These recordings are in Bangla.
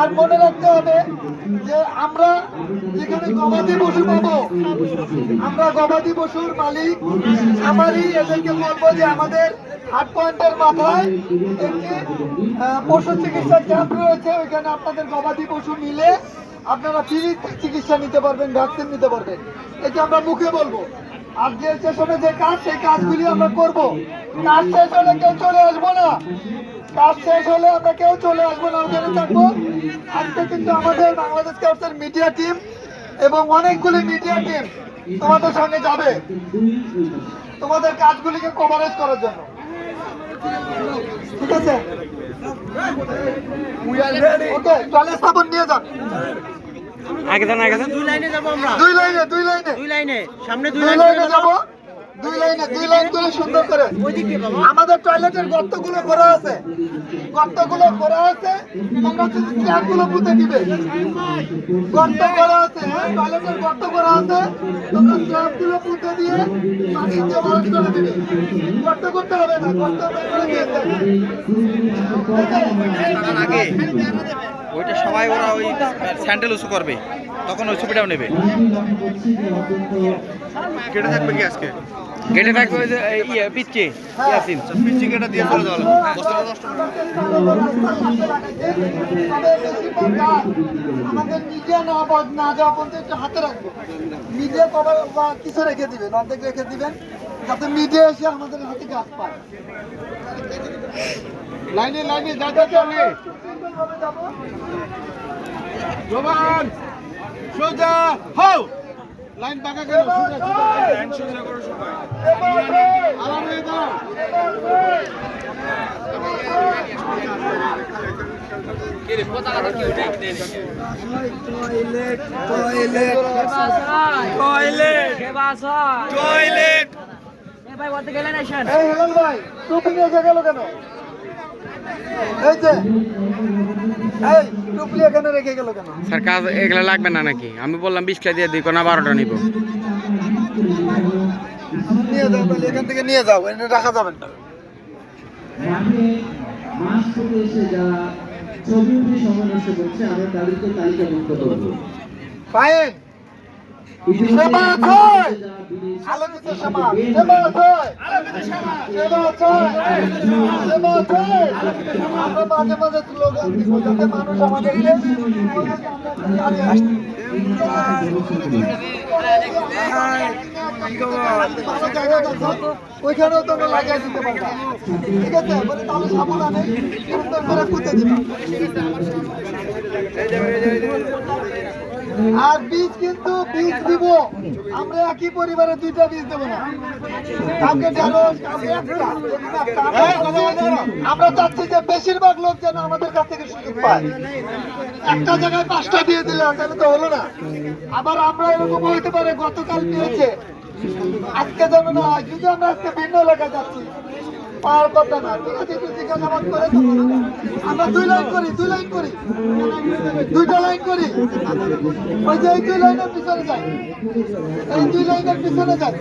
আর মনে রাখতে হবে যে আমরা যেখানে গবাদি পশু পাবো, আমরা গবাদি পশুর মালিক। আমারই এদেরকে বলব যে আমাদের হাট পয়েন্টের মাথায় একটি পশু চিকিৎসা ক্যাম্প রয়েছে, ওইখানে আপনাদের গবাদি পশু নিলে আপনারা ফ্রি চিকিৎসা নিতে পারবেন, ভ্যাকসিন নিতে পারবেন। এটা আমরা মুখে বলব। আর যে সেশনে যে কাজ, সেই কাজগুলি আমরা করব। কাজ হলে কেউ চলে আসব না। কাজ শেষ হলে আমরা কেউ চলে আসব না ওখানে থাকব। আজকে কিন্তু আমাদের বাংলাদেশ ক্যাপসের মিডিয়া টিম এবং অনেকগুলি মিডিয়া টিম তোমাদের সঙ্গে যাবে তোমাদের কাজগুলিকে কভারেজ করার জন্য। ঠিক আছে? ওকে চলে স্থাপন নিয়ে যান। আগে যান আগে যান। দুই লাইনে যাব আমরা। দুই লাইনে দুই লাইনে। দুই লাইনে সামনে দুই লাইনে যাব। দুই লাইনে, দুই লাইন করে সুন্দর করে। আমাদের টয়লেটের গর্তগুলো করা আছে। গর্তগুলো করা আছে, তোমরা ট্যাপগুলো পুঁতে দিবে। গর্ত করা আছে হ্যাঁ টয়লেটের গর্ত করা আছে, তোমরা স্ল্যাবগুলো পুঁতে দিয়ে পানি করে দিবে। গর্ত করতে হবে না, গর্ত করে দিয়েছে ওইটা সবাই ওরা ওই স্যান্ডেল উঁচু করবে। তখন ওই ছবিটাও নেবে। কেটে থাকবে কি আজকে? গেটে থাকবে ওই যে ইয়ে ইয়াসিন। কেটে দিয়ে চলে যাওয়া বস্তাটা নষ্ট আমাদের মিডিয়া না পাওয়া- না যাওয়া পর্যন্ত একটু হাতে রাখব মিডিয়া কভার বা কিছু রেখে দিবেন অর্ধেক রেখে দিবেন যাতে মিডিয়া এসে আমাদের হাতে কাজ পায় লাইনে লাইনে যা যা চলে জবান! সোজা হও! লাইন পাকা কেন? সোজা সোজা লাইন সোজা করো সবাই। আরাম হয়ে দাও এই হেলাল ভাই টুপি রেখে গেল কেন? এই যে এই এখানে রেখে গেল কেন? স্যার কাজ এগুলা লাগবে না নাকি? আমি বললাম বিশটা দিয়ে দিই না বারোটা নিব। নিয়ে যাও তাহলে এখান থেকে নিয়ে যাও এনে রাখা যাবেন না। ফাইন আলোকিত সমাজ আমরা মাঝে মাঝে দিব মানুষ আমাদেরকে ওইখানেও তোমরা লাগিয়ে দিতে ঠিক আছে? বলে তাহলে সাবুন আনে সুন্দর করে পুঁতে আর বীজ কিন্তু বীজ দিব, আমরা একই পরিবারে দুইটা বীজ দেবো না। কাউকে একটা। আমরা চাচ্ছি- যে বেশিরভাগ লোক যেন আমাদের কাছ থেকে সুযোগ পায়। একটা জায়গায় পাঁচটা দিয়ে দিলাম তাহলে তো হলো না। আবার আমরা এরকম হইতে পারে, গতকাল পেয়েছে আজকে যেন না যদি আমরা আজকে ভিন্ন এলাকায় যাচ্ছি পাওয়ার কথা না। আছে একটু জিজ্ঞাসাবাদ আমরা দুই লাইন করি। দুই লাইন করি। দুইটা লাইন করি। ওই যে দুই লাইনের পিছনে যাই এই দুই লাইনের পিছনে যাই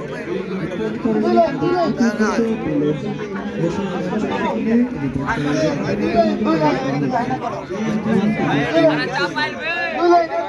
দুই লাইন দুই লাইন। দুই লাইন, দুই লাইন।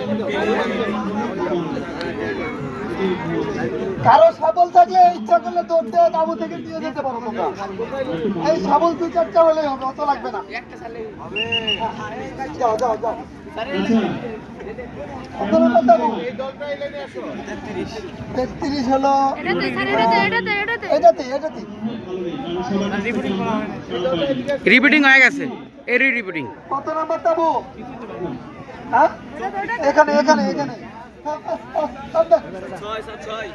কারও সাবল থাকলে ইচ্ছা করলে দৌড় দেওয়া তাবু থেকে দিয়ে যেতে পারো তোমরা। এই সাবল দুই চারটা হলেই হবে অত লাগবে না। যাও যাও যাও? তেত্রিশ হলো এটাতে এটাতে রিপিটিং হয়ে গেছে। এরই রিপিটিং কত নাম্বার তাবু হ্যাঁ? এখানে এখানে এখানে। ছয় ছয় ছয়